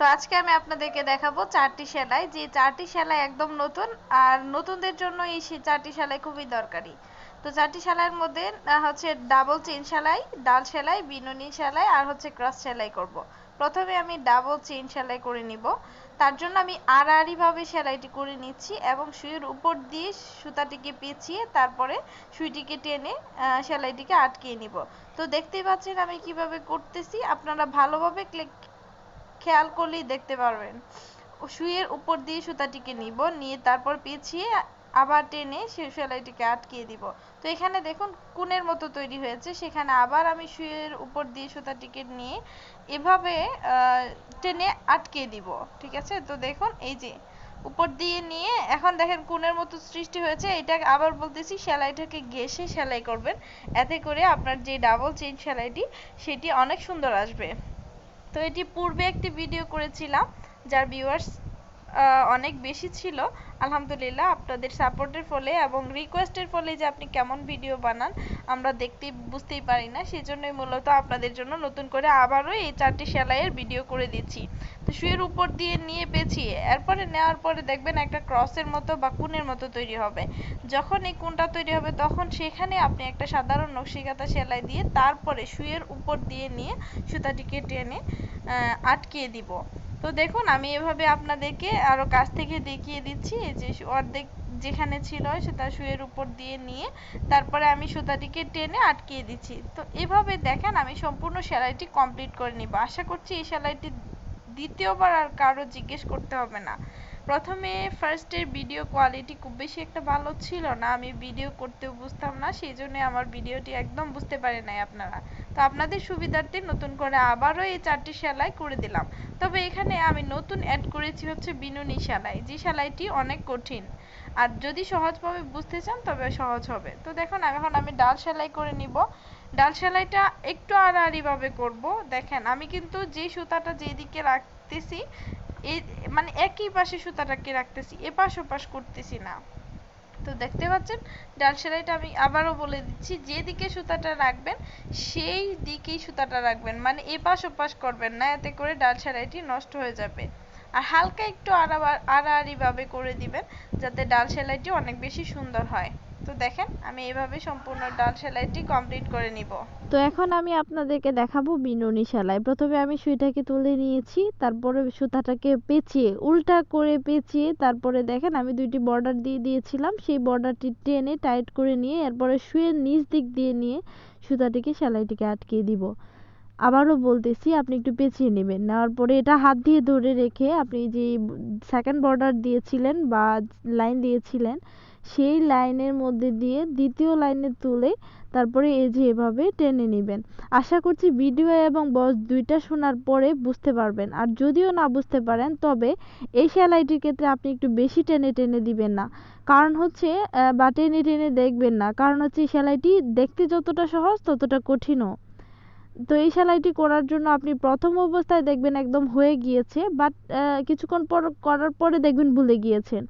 তো আজকে আমি আপনাদেরকে দেখাবো চারটি সেলাই। যে চারটি সেলাই একদম নতুন আর নতুনদের জন্য এই চারটি সেলাই খুবই দরকারি। তো চারটি সেলাইয়ের মধ্যে হচ্ছে ডাবল চেইন সেলাই, ডাল সেলাই, বিনুনি সেলাই আর হচ্ছে ক্রস সেলাই করব। প্রথমে আমি ডাবল চেইন সেলাই করে নিব। তার জন্য আমি আড়াআড়ি ভাবে সেলাইটি করে নিচ্ছি এবং সুইয়ের উপর দিয়ে সুতাটিকে পেঁচিয়ে তারপরে সুইটিকে টেনে সেলাইটিকে আটকিয়ে নিব। তো দেখতেই পাচ্ছেন আমি কীভাবে করতেছি। আপনারা ভালোভাবে ক্লিক খেয়াল করলেই দেখতে পারবেন। সুইয়ের উপর দিয়ে সুতাটিকে নিব, নিয়ে তারপর পেঁচিয়ে আবার টেনে সে সেলাইটিকে আটকিয়ে দিব। তো এখানে দেখুন কোণের মতো তৈরি হয়েছে। সেখানে আবার আমি সুইয়ের উপর দিয়ে সুতাটিকে নিয়ে এভাবে টেনে আটকিয়ে দিব। ঠিক আছে? তো দেখুন, এই যে উপর দিয়ে নিয়ে এখন দেখেন কোণের মতো সৃষ্টি হয়েছে। এটা আবার বলতেছি, সেলাইটাকে ঘেঁষে সেলাই করবেন। এতে করে আপনার যে ডাবল চেইন সেলাইটি, সেটি অনেক সুন্দর আসবে। তো এটি পূর্বে একটি ভিডিও করেছিলাম যার ভিউয়ার্স অনেক বেশি ছিল। আলহামদুলিল্লাহ আপনাদের সাপোর্টের ফলে এবং রিকোয়েস্টের ফলে যে আপনি কেমন ভিডিও বানান, আমরা দেখতে বুঝতেই পারি না। সেই জন্যই মূলত আপনাদের জন্য নতুন করে আবারও এই চারটি সেলাইয়ের ভিডিও করে দিচ্ছি। তো শুয়ের উপর দিয়ে নিয়ে পেঁচিয়ে এরপরে নেওয়ার পরে দেখবেন একটা ক্রসের মতো বা কোণের মতো তৈরি হবে। যখন এই কোণটা তৈরি হবে, তখন সেখানে আপনি একটা সাধারণ নকশিকাতা সেলাই দিয়ে তারপরে শুয়ের উপর দিয়ে নিয়ে সুতাটিকে টেনে আটকিয়ে দিব। তো দেখুন, আমি এভাবে আপনাদেরকে আরও কাছ থেকে দেখিয়ে দিচ্ছি যে অর্ধেক যেখানে ছিল সেটা শুয়ের উপর দিয়ে নিয়ে তারপরে আমি সুতাটিকে টেনে আটকিয়ে দিচ্ছি। তো এভাবে দেখেন, আমি সম্পূর্ণ সেলাইটি কমপ্লিট করে নিব। আশা করছি এই সেলাইটি দ্বিতীয়বার আর কারও জিজ্ঞেস করতে হবে না। প্রথমে ফার্স্টের ভিডিও কোয়ালিটি খুব বেশি একটা ভালো ছিল না। আমি ভিডিও করতেও বুঝতাম না, সেই জন্য আমার ভিডিওটি একদম বুঝতে পারে নাই আপনারা। তো আপনাদের সুবিধার্থে নতুন করে আবারও এই চারটি সেলাই করে দিলাম। তবে এখানে আমি নতুন অ্যাড করেছি হচ্ছে বিনুনি সেলাই, যে সেলাইটি অনেক কঠিন। আর যদি সহজভাবে বুঝতে চান তবে সহজ হবে। তো দেখুন, এখন আমি ডাল সেলাই করে নিব। ডাল সেলাইটা একটু আড়াআড়ি ভাবে করব। দেখেন, আমি কিন্তু যে সুতাটা যেদিকে রাখতেছি, এই মানে একই পাশে সুতাটাকে রাখতেছি, এপাশ ওপাশ করতেছি না। তো দেখতে পাচ্ছেন, ডাল সেলাইটা আমি আবারও বলে দিচ্ছি, যেদিকে সুতাটা রাখবেন, সেই দিকেই সুতাটা রাখবেন। মানে এপাশ ওপাশ করবেন না, এতে করে ডাল সেলাইটি নষ্ট হয়ে যাবে। আর হালকা একটু আড়া- আড়াআড়ি ভাবে করে দিবেন, যাতে ডাল সেলাইটি অনেক বেশি সুন্দর হয়। তো দেখেন, আমি এইভাবে সম্পূর্ণ ডাল সেলাইটি কমপ্লিট করে নিব। তো এখন আমি আপনাদেরকে দেখাবো বিনুনি সেলাই। প্রথমে আমি সুইটাকে তুলে নিয়েছি, তারপরে সুতাটাকে পেঁচিয়ে, উল্টা করে পেঁচিয়ে, তারপরে দেখেন আমি দুইটি বর্ডার দিয়ে দিয়েছিলাম, সেই বর্ডারটি টেনে টাইট করে নিয়ে, এরপরে সুইয়ের নিচ দিক দিয়ে নিয়ে সুতাটিকে, সেলাইটিকে আটকিয়ে দিব। আবারও বলতেছি, আপনি একটু পেঁচিয়ে নেবেন। নেওয়ার পরে এটা হাত দিয়ে ধরে রেখে আপনি যে সেকেন্ড বর্ডার দিয়েছিলেন বা লাইন দিয়েছিলেন সেই লাইনের মধ্যে দিয়ে দ্বিতীয় লাইনে তুলে তারপরে এই যে এভাবে টেনে নেবেন। আশা করছি ভিডিও এবং বস দুইটা শোনার পরে বুঝতে পারবেন। আর যদিও না বুঝতে পারেন, তবে এই সেলাইটির ক্ষেত্রে আপনি একটু বেশি টেনে টেনে দিবেন না। কারণ হচ্ছে বা টেনে টেনে দেখবেন না। কারণ হচ্ছে, এই সেলাইটি দেখতে যতটা সহজ, ততটা কঠিনও। তো এই সেলাইটি করার জন্য আপনি প্রথম অবস্থায় দেখবেন একদম হয়ে গিয়েছে, বাট কিছুক্ষণ পর, করার পরে দেখবেন ভুলে গিয়েছেন।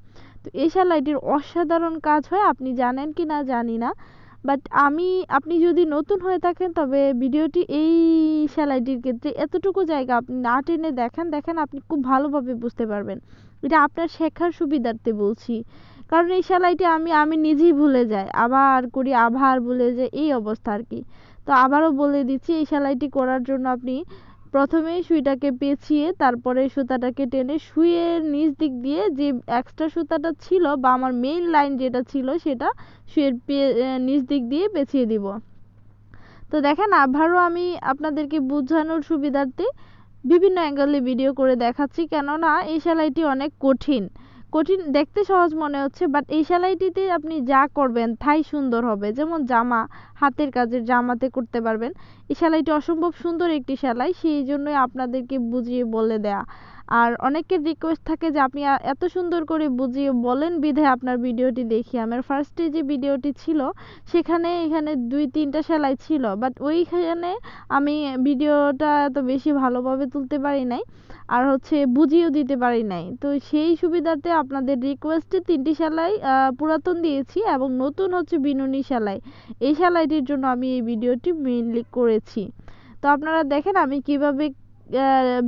তো এই সেলাইটির অসাধারণ কাজ হয়, আপনি জানেন কি না জানি না। বাট আমি, আপনি যদি নতুন হয়ে থাকেন, তবে ভিডিওটি এই সেলাইটির ক্ষেত্রে এতটুকু জায়গা আপনি না টেনে দেখেন দেখেন আপনি খুব ভালোভাবে বুঝতে পারবেন। এটা আপনার শেখার সুবিধার্থে বলছি। কারণ এই সেলাইটি আমি আমি নিজেই ভুলে যাই। আবার করি, আবার ভুলে যাই, এই অবস্থা আর কি। তো আবারও বলে দিচ্ছি এই সেলাইটি করার জন্য আপনি প্রথমে সুইটাকে পেঁচিয়ে, তারপরে সুতাটাকে টেনে সুইয়ের নিচ দিক দিয়ে যে এক্সট্রা সুতাটা ছিল বা আমার মেইন লাইন যেটা ছিল সেটা সুইয়ের নিচ দিক দিয়ে পেঁচিয়ে দিব। তো দেখেন, আবারও আমি আপনাদেরকে বোঝানোর সুবিধার্থে বিভিন্ন অ্যাঙ্গেলে ভিডিও করে দেখাচ্ছি। কেননা, এই সেলাইটি অনেক কঠিন। কঠিন, দেখতে সহজ মনে হচ্ছে বাট এই সেলাইটিতে আপনি যা করবেন তাই সুন্দর হবে। যেমন জামা, হাতের কাজের জামাতে করতে পারবেন। এই সেলাইটি অসম্ভব সুন্দর একটি সেলাই, সেই জন্যই আপনাদেরকে বুঝিয়ে বলে দেয়া। আর অনেকের রিকোয়েস্ট থাকে যে আপনি এত সুন্দর করে বুঝিয়ে বলেন বিধে আপনার ভিডিওটি দেখি। আমার ফার্স্টে যে ভিডিওটি ছিল, সেখানে এখানে দুই, তিনটা সেলাই ছিল বাট ওইখানে আমি ভিডিওটা এত বেশি ভালোভাবে তুলতে পারি নাই আর হচ্ছে বুঝিয়েও দিতে পারি নাই। তো সেই সুবিধাতে আপনাদের রিকোয়েস্টে তিনটি সেলাই পুরাতন দিয়েছি এবং নতুন হচ্ছে বিনুনি সেলাই। এই সেলাইটির জন্য আমি এই ভিডিওটি মেইনলি করেছি। তো আপনারা দেখেন আমি কীভাবে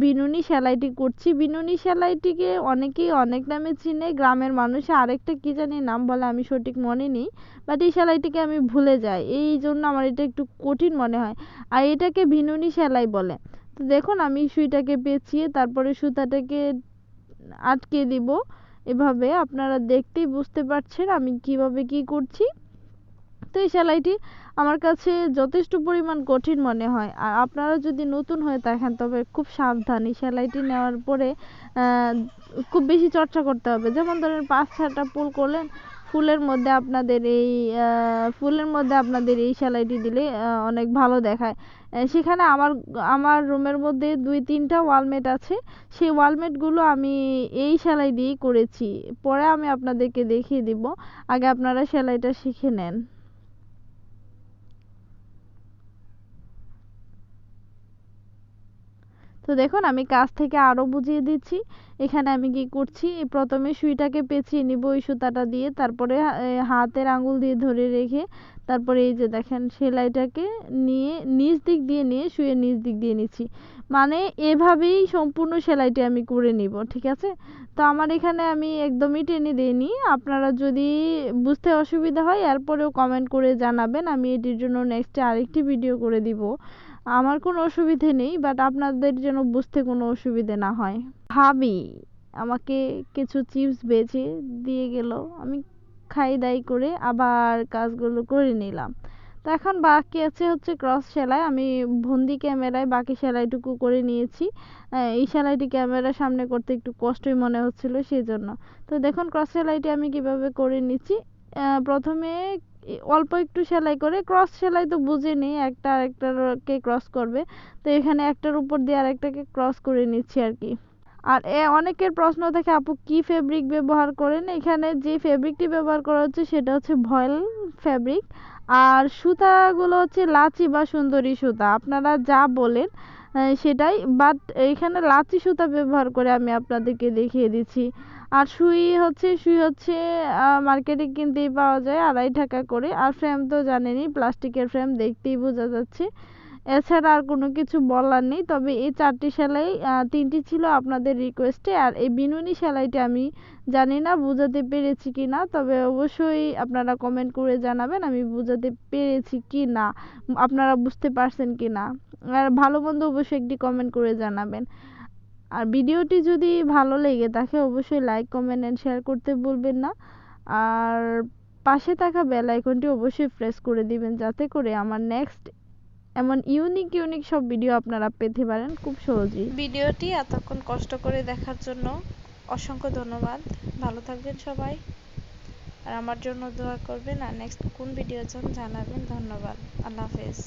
বিনুনি সেলাইটি করছি। বিনুনি সেলাইটিকে অনেকেই অনেক নামে চিনে। গ্রামের মানুষে আরেকটা কি জানি নাম বলে আমি সঠিক মনে নেই বাট এই সেলাইটিকে আমি ভুলে যাই। এই জন্য আমার এটা একটু কঠিন মনে হয়। আর এটাকে বিনুনি সেলাই বলে। তো দেখুন, আমি সুইটাকে পেঁচিয়ে তারপরে সুতাটাকে আটকে দিব। এভাবে আপনারা দেখতেই বুঝতে পারছেন আমি কীভাবে কি করছি। তো এই সেলাইটি আমার কাছে যথেষ্ট পরিমাণ কঠিন মনে হয়। আর আপনারা যদি নতুন হয়ে থাকেন, তবে খুব সাবধান। এই সেলাইটি নেওয়ার পরে খুব বেশি চর্চা করতে হবে। যেমন ধরেন পাঁচ ছটা ফুল করলেন, ফুলের মধ্যে আপনাদের এই ফুলের মধ্যে আপনাদের এই সেলাইটি দিলে অনেক ভালো দেখায়। সেখানে আমার আমার রুমের মধ্যে দুই তিনটা ওয়ালমেট আছে। সেই ওয়ালমেটগুলো আমি এই সেলাই দিয়েই করেছি। পরে আমি আপনাদেরকে দেখিয়ে দিব। আগে আপনারা সেলাইটা শিখে নেন। তো দেখুন, আমি কাজ থেকে আরও বুঝিয়ে দিচ্ছি। এখানে আমি কি করছি? প্রথমে সুইটাকে পেঁচিয়ে নিব ওই সুতাটা দিয়ে, তারপরে হাতের আঙুল দিয়ে ধরে রেখে, তারপরে এই যে দেখেন, সেলাইটাকে নিয়ে, নিচ দিক দিয়ে নিয়ে শুয়ে নিচ দিক দিয়ে নিচ্ছি। মানে এভাবেই সম্পূর্ণ সেলাইটি আমি করে নিব, ঠিক আছে? তো আমার এখানে আমি একদমই টেনে দিইনি। আপনারা যদি বুঝতে অসুবিধা হয়, এরপরেও কমেন্ট করে জানাবেন। আমি এটির জন্য নেক্সটে আরেকটি ভিডিও করে দিব। আমার কোনো অসুবিধে নেই বাট আপনাদের যেন বুঝতে কোনো অসুবিধে না হয়। ভাবি আমাকে কিছু চিপস বেচে দিয়ে গেল। আমি খাই দাই করে আবার কাজগুলো করে নিলাম। তো এখন বাকি আছে হচ্ছে ক্রস সেলাই। আমি বন্দি ক্যামেরায় বাকি সেলাইটুকু করে নিয়েছি। এই সেলাইটি ক্যামেরার সামনে করতে একটু কষ্টই মনে হচ্ছিল সেই জন্য তো দেখুন, ক্রস সেলাইটি আমি কীভাবে করে নিচ্ছি। প্রথমে অল্প একটু সেলাই করে, ক্রস সেলাই তো বুঝেনি, একটা আরেকটাকে ক্রস করবে। তো এখানে একটার উপর দিয়ে আরেকটাকে ক্রস করে নিচ্ছি আর কি। আর এ, অনেকের প্রশ্ন থাকে, আপু, কি ফেব্রিক ব্যবহার করেন? এখানে যে ফেব্রিকটি ব্যবহার করা হচ্ছে, সেটা হচ্ছে ভয়েল ফেব্রিক আর সুতাগুলো হচ্ছে লাচি বা সুন্দরী সুতা। আপনারা যা বলেন সেটাই। বাট এখানে লাচি সুতা ব্যবহার করে আমি আপনাদেরকে দেখিয়ে দিচ্ছি। আর সুই হচ্ছে সুই হচ্ছে মার্কেটে কিনতেই পাওয়া যায় আড়াই টাকা করে। আর ফ্রেম তো জানেনই, প্লাস্টিকের ফ্রেম দেখতেই বোঝা যাচ্ছে। এছাড়া আর কোনো কিছু বলার নেই। তবে এই চারটি সেলাই তিনটি ছিল আপনাদের রিকোয়েস্টে আর এই বিনুনি সেলাইটি আমি জানি না, বোঝাতে পেরেছি কি না। তবে অবশ্যই আপনারা কমেন্ট করে জানাবেন, আমি বোঝাতে পেরেছি কি না, আপনারা বুঝতে পারছেন কি না। আর ভালো মন্দ অবশ্যই একটি কমেন্ট করে জানাবেন। আর ভিডিওটি যদি ভালো লেগে থাকে, অবশ্যই লাইক কমেন্ট এন্ড শেয়ার করতে ভুলবেন না। আর পাশে থাকা বেল আইকনটি অবশ্যই প্রেস করে দিবেন, যাতে করে আমার নেক্সট এমন ইউনিক ইউনিক সব ভিডিও আপনারা পেতে পারেন খুব সহজেই। ভিডিওটি এতক্ষণ কষ্ট করে দেখার জন্য অসংখ্য ধন্যবাদ। ভালো থাকবেন সবাই। আর আমার জন্য দোয়া করবেন। আর নেক্সট কোন ভিডিওর জন্য জানাবেন, ধন্যবাদ। আল্লাহ হাফেজ।